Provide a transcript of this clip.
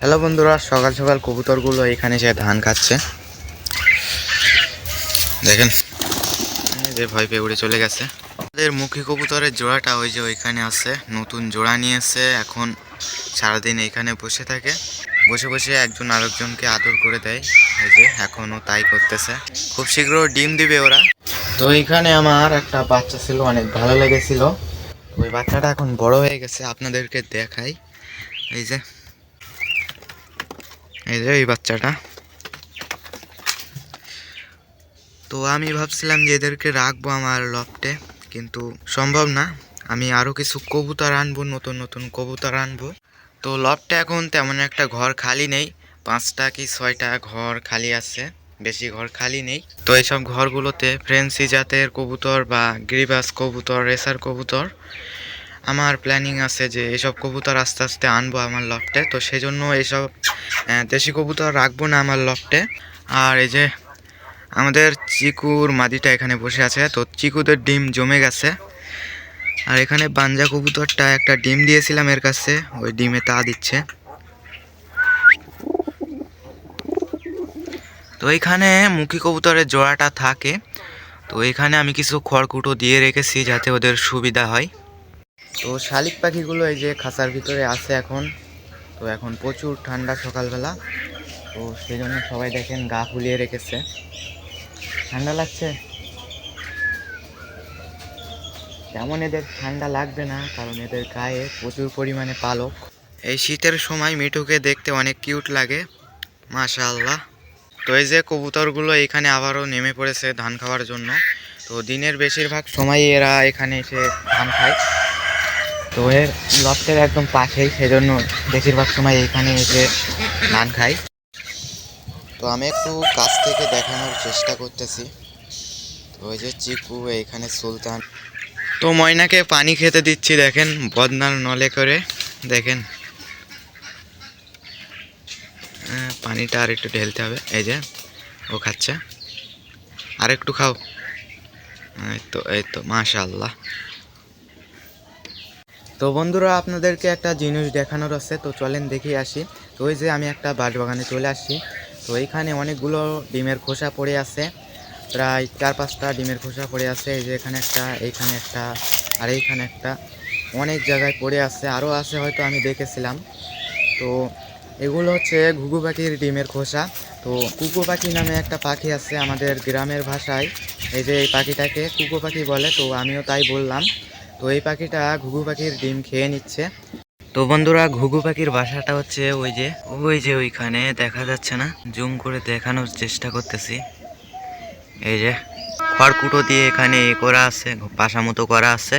Hello বন্ধুরা, সকাল সকাল কবুতরগুলো এখানে সে ধান খাচ্ছে। দেখেন যে ভয় পেয়ে উড়ে চলে গেছে। আমাদের মুখী কবুতরের জোড়াটা ওই যে ওইখানে আছে, নতুন জোড়া নিয়েছে, এখন সারাদিন এইখানে বসে থাকে। বসে বসে একজন আরেকজনকে আদর করে দেয়, এই যে এখনও তাই করতেছে। খুব শীঘ্র ডিম দিবে ওরা। তো এইখানে আমার একটা বাচ্চা ছিল, অনেক ভালো লেগেছিল। ওই বাচ্চাটা এখন বড় হয়ে গেছে, আপনাদেরকে দেখাই। এই যে এই যে, এই বাচ্চাটা। তো আমি ভাবছিলাম যে এদেরকে রাখব আমার লফটে, কিন্তু সম্ভব না। আমি আরও কিছু কবুতর আনব, নতুন নতুন কবুতর আনব। তো লফটে এখন তেমন একটা ঘর খালি নেই। পাঁচটা কি ছয়টা ঘর খালি আছে, বেশি ঘর খালি নেই। তো এইসব ঘরগুলোতে ফ্রেন্সি জাতের কবুতর বা গ্রিবাস কবুতর, রেসার কবুতর, আমার প্ল্যানিং আছে যে এসব কবুতর আস্তে আস্তে আনব আমার লফটে। তো সেই জন্য এইসব দেশি কবুতর রাখব না আমার লফটে আর এই যে আমাদের চিকুর মাদিটা এখানে বসে আছে, তো চিকুদের ডিম জমে গেছে। আর এখানে বাঞ্জা কবুতরটা একটা ডিম দিয়েছিলাম এর কাছে, ওই ডিমে তা দিচ্ছে। তো এইখানে মুখী কবুতরের জোড়াটা থাকে, তো এখানে আমি কিছু খড়কুটো দিয়ে রেখেছি যাতে ওদের সুবিধা হয়। তো শালিক পাখিগুলো এই যে খাঁচার ভিতরে আছে এখন তো এখন প্রচুর ঠান্ডা সকালবেলা। তো সেই জন্য সবাই দেখেন গা ফুলিয়ে রেখেছে। ঠান্ডা লাগছে? তেমন এদের ঠান্ডা লাগবে না, কারণ এদের গায়ে প্রচুর পরিমাণে পালক। এই শীতের সময় মিঠুকে দেখতে অনেক কিউট লাগে, মাশাআল্লাহ। তো এই যে কবুতরগুলো এখানে আবারও নেমে পড়েছে ধান খাওয়ার জন্য। তো দিনের বেশিরভাগ সময় এরা এখানে এসে ধান খায়। তো এর লফটের একদম পাশেই সেজন্য বেশিরভাগ সময় এইখানে এসে নান খাই। তো আমি একটু কাছ থেকে দেখানোর চেষ্টা করতেছি। তো ওই যে চিকু এইখানে সুলতান। তো ময়নাকে পানি খেতে দিচ্ছি দেখেন বদনার নলে করে দেখেন। আহ, পানিটা আর একটু ঢেলতে হবে এই যে ও খাচ্ছে। আর একটু খাও। এই তো এই তো মাশাআল্লাহ। তো বন্ধুরা, আপনাদেরকে একটা জিনিস দেখানোর আছে। তো চলেন দেখে আসি। তো ওই যে আমি একটা বাগানে চলে আসছি। তো এইখানে অনেকগুলো ডিমের খোসা পড়ে আছে। প্রায় চার পাঁচটা ডিমের খোসা পড়ে আছে। এই যে এখানে একটা, এইখানে একটা, আর এইখানে একটা। অনেক জায়গায় পড়ে আছে। আরও আছে হয়তো আমি দেখেছিলাম। তো এগুলো হচ্ছে ঘুঘু পাখির ডিমের খোসা। তো কুকু পাখি নামে একটা পাখি আছে আমাদের গ্রামের ভাষায়। এই যে এই পাখিটাকে কুকু পাখি বলে। তো আমিও তাই বললাম। তো এই পাখিটা ঘুঘু পাখির ডিম খেয়ে নিচ্ছে। তো বন্ধুরা, ঘুঘু পাখির বাসাটা হচ্ছে ওই যে ওই যে ওইখানে, দেখা যাচ্ছে না। জুম করে দেখানোর চেষ্টা করতেছি। এই যে, খড়কুটো দিয়ে এখানে এ করা আছে বাসা মতো করা আছে।